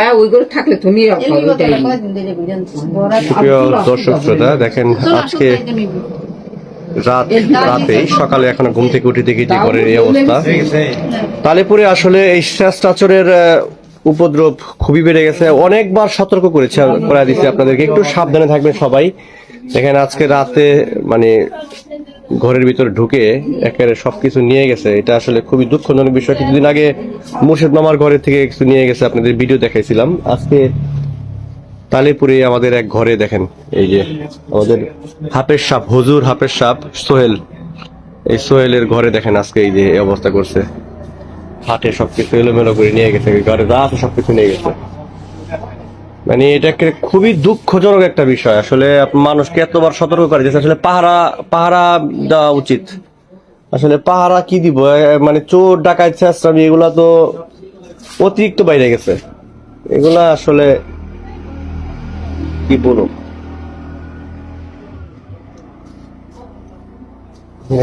হ্যাঁ ওইগুলো থাকলে দর্শক শ্রোতা দেখেন আজকে রাত সকালে এখন ঘুম থেকে উঠে দেখি যে ঘরের এই অবস্থা। তালেপুরে আসলে এই শ্বাসটাচরের উপদ্রব খুবই বেড়ে গেছে। অনেকবার সতর্ক করেছে করে দিচ্ছে আপনাদেরকে। একটু সাবধানে থাকবেন সবাই। দেখেন আজকে রাতে মানে ঘরের ভিতরে ঢুকে একেবারে সবকিছু নিয়ে গেছে। এটা আসলে খুবই দুঃখজনক বিষয়। কিছুদিন আগে মুর্শিদ মামার ঘরের থেকে কিছু নিয়ে গেছে, আপনাদের ভিডিও দেখাইছিলাম। আজকে তালেপুরে আমাদের এক ঘরে দেখেন, এই যে আমাদের হাফের সাপ হজুর হাফের সাপ সোহেল। এই সোহেলের ঘরে দেখেন আজকে এই যে অবস্থা করছে। হাটে সবকিছু এলোমেলো করে নিয়ে গেছে, ঘরে আছে সবকিছু নিয়ে গেছে। মানে এটা খুবই দুঃখজনক একটা বিষয়। আসলে মানুষকে এতবার সতর্ক করে দিয়েছে। আসলে পাহারা পাহারা দেওয়া উচিত। আসলে পাহারা কি দিব? মানে চোর, ডাকাত চেষ্টামি এগুলা তো অতিরিক্ত বাইরে গেছে। এগুলা আসলে কি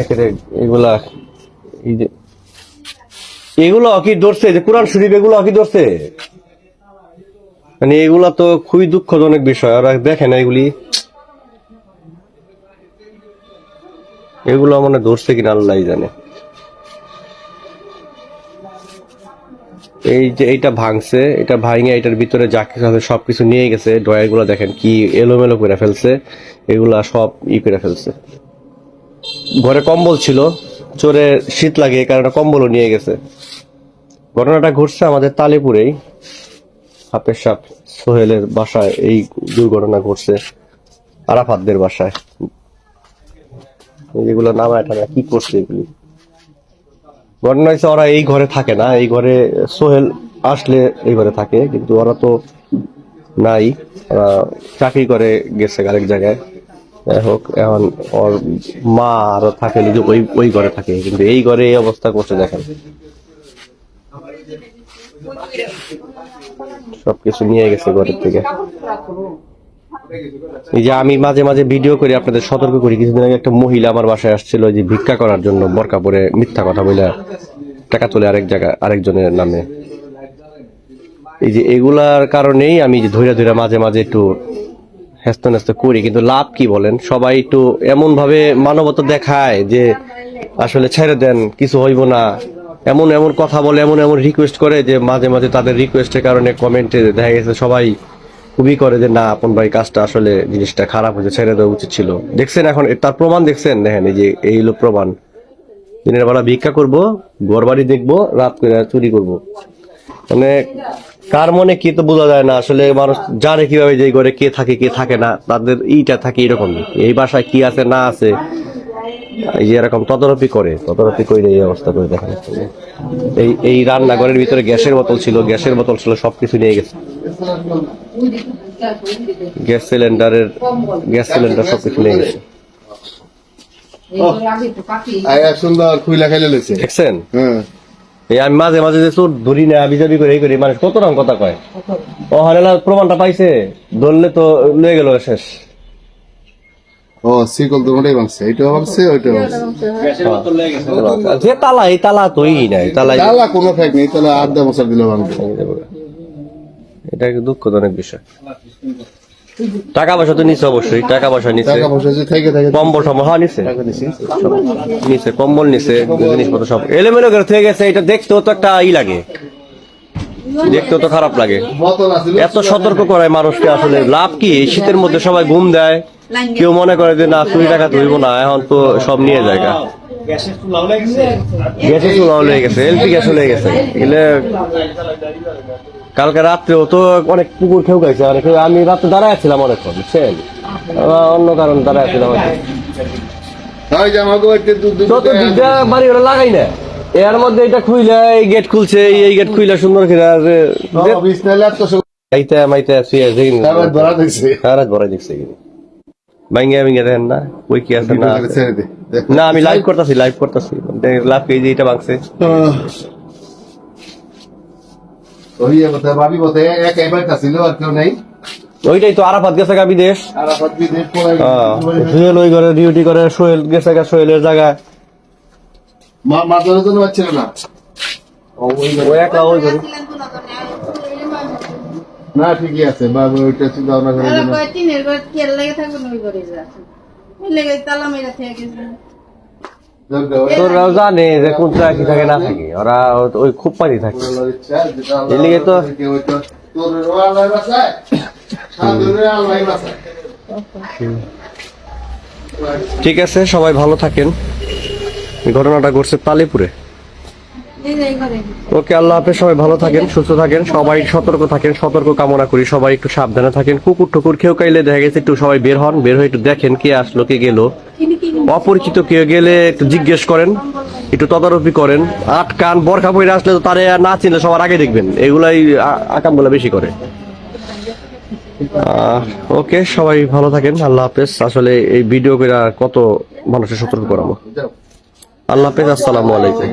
একেবারে এগুলা এই যে এগুলো কি ধরছে? যে কোরআন শরীফ, এগুলো কি ধরছে? মানে এগুলা তো খুবই দুঃখজনক বিষয়, আর দেখে না এগুলি, এগুলো মানে ধরছে কিনা, আল্লাহ জানে। এই যে এইটা ভাঙছে, এটা ভাঙে, এটার ভিতরে যা কিছু আছে সব কিছু নিয়ে গেছে ড্রয়ারগুলো দেখেন কি এলোমেলো করে ফেলছে, এগুলা সব ই করে ফেলছে। ঘরে কম্বল ছিল, চোরে শীত লাগে কারণে কম্বলও নিয়ে গেছে। ঘটনাটা ঘটছে আমাদের তালিপুরেই। হাফের সাপ সোহেলের বাসায় এই দুর্ঘটনা ঘটছে, আরাফাতদের বাসায়। এগুলো নামায় টানা কি করছে এগুলি? ঘটনা হয়েছে ওরা এই ঘরে থাকে না, এই ঘরে সোহেল আসলে এই ঘরে থাকে, কিন্তু ওরা তো নাই। ওরা চাকরি করে গেছে আরেক জায়গায়। যাই হোক, এখন ওর মা আরও থাকে ওই ওই ঘরে থাকে, কিন্তু এই ঘরে এই অবস্থা করছে, দেখেন। সবকিছু নিয়ে গেছে ঘরের থেকে। এই যে আমি মাঝে মাঝে ভিডিও করি, আপনাদের সতর্ক করি। কিছুদিন আগে একটা মহিলা আমার বাসায় আসছিল যে ভিক্ষা করার জন্য বরকা পরে মিথ্যা কথা বলে টাকা তোলে আরেক জায়গা আরেকজনের নামে। এই যে এগুলার কারণেই আমি যে ধৈর্য ধৈর্য মাঝে মাঝে একটু হেস্ত নেস্ত করি, কিন্তু লাভ কি বলেন? সবাই একটু এমন ভাবে মানবতা দেখায় যে আসলে ছেড়ে দেন, কিছু হইব না। এমন এমন কথা বলে, এমন এমন রিকোয়েস্ট করে যে মাঝে মাঝে তাদের রিকোয়েস্টের কারণে কমেন্টে দেখা গেছে সবাই খুবই করে যে, না, আপন ভাই, কাজটা আসলে জিনিসটা খারাপ হয়েছে, ছেড়ে দেওয়া উচিত ছিল। দেখছেন এখন তার প্রমাণ দেখছেন, দেখেন, এই যে, এই হলো প্রমাণ। দিনের বেলা ভিক্ষা করব ঘর দেখব, রাত করে চুরি করব। মানে কার মনে কি তো বোঝা যায় না, আসলে মানুষ জানে কীভাবে যে ঘরে কে থাকে কে থাকে না, তাদের এইটা থাকে এরকমই। এই বাসায় কি আছে, না আছে এই যে এরকম তদারকি করে তদারকি করে এই অবস্থা করে দেখেন এই এই রান্নাঘরের ভিতরে গ্যাসের বোতল ছিল গ্যাসের বোতল ছিল সবকিছু নিয়ে গেছে। গ্যাস সিলিন্ডারের গ্যাস সিলিন্ডার সবকিছু নিয়ে গেছে। দেখছেন? এই আমি মাঝে মাঝে যে তোর ধরি না আবি যাবি করে এই করি মানে কত রকম কথা কয়? ও হারেলা প্রমাণটা পাইছে ধরলে তো লয়ে গেল শেষ। ও সিকল তো মোটাই ভাঙছে। এইটাও ভাঙছে ওইটাও ভাঙছে। যে তালা এই তালা তো নাই তালা তালা কোনো ফেক নেই আড্ডা বছর দিলে ভাঙবে। এটা একটু দুঃখজনক বিষয়। টাকা পয়সা তো নিছে অবশ্যই টাকা পয়সা নিছে। টাকা পয়সা যে থেকে থাকে কম্বল সব হ্যাঁ নিছে। সব নিছে কম্বল নিছে জিনিসপত্র সব। এলোমেলো করে থেকে গেছে এটা দেখতেও তো একটা ই লাগে। দেখতেও তো খারাপ লাগে। এত সতর্ক করায় মানুষকে আসলে। লাভ কি? শীতের মধ্যে সবাই ঘুম দেয়। কেউ মনে করে যে না চুরি টাকা ধরবো না এখন তো সব নিয়ে যায় গা। গ্যাসের চুলাও লেগে গেছে? এলপি গ্যাসও লেগে গেছে এগুলো কালকে রাত্রেও তো অনেক পুকুর খেউ গেছে অনেক আমি রাত্রে দাঁড়ায় ছিলাম অনেকক্ষণ বুঝছেন? অন্য কারণ দাঁড়ায় ছিলাম বাড়ি ওরা লাগাই না এর মধ্যে এটা খুইলে এই গেট খুলছে এই- গেট খুইলে সুন্দর করে আর বিছনালে এত সব মাইতে শুয়ে আছে সারা দেখছে ভাঙ্গা ভাঙ্গা দেখেন না ওই কি আছে না। না আমি লাইভ করতেছি লাইভ করতেছি। লাভ এই যে এটা ভাঙছে। ওই এক ওইটাই তো আরাফাত গেছে গা বিদেশ। সোহেল ওই ঘরে ডিউটি করে সোহেল গেছে গা সোহেলের জায়গায়। মা তো পাচ্ছিল না? ও একলা ওই ঘরে। না ঠিকই আছে বাবা ওইটা চিন্তা ভাবনা করে দিলাম। কয় টিনের ঘর কেল লেগে থাকবে ওই ঘরে যা। ওই লেগে তালা মেরা থেকে গেছে। তোরাও জানে যে কোন কি থাকে না থাকে। ওরা ওই খুব পানি থাকে তো- তোর আল্লাহ বাঁচায়, সাধুরে আল্লাহ বাঁচায়। ঠিক আছে সবাই ভালো থাকেন। ঘটনাটা ঘটছে তালিপুরে ওকে আল্লাহ হাফেজ সবাই ভালো থাকেন সুস্থ থাকেন সবাই সতর্ক থাকেন সতর্ক কামনা করি সবাই একটু সাবধানে থাকেন কুকুর টুকুর কেউ কাইলে দেখা গেছে একটু সবাই বের হন বের হয়ে একটু দেখেন কে আসলো কে গেল। অপরিচিত কেউ গেলে একটু জিজ্ঞেস করেন একটু তদারকি করেন আট কান বরখা পরে আসলে তো তারে না চিনলে সবার আগে দেখবেন এগুলাই আকাম বলে বেশি করে। ওকে সবাই ভালো থাকেন আল্লাহ হাফেজ আসলে এই ভিডিও করে কত মানুষের সতর্ক করাবো আল্লাহ হাফেজ আসসালামু আলাইকুম।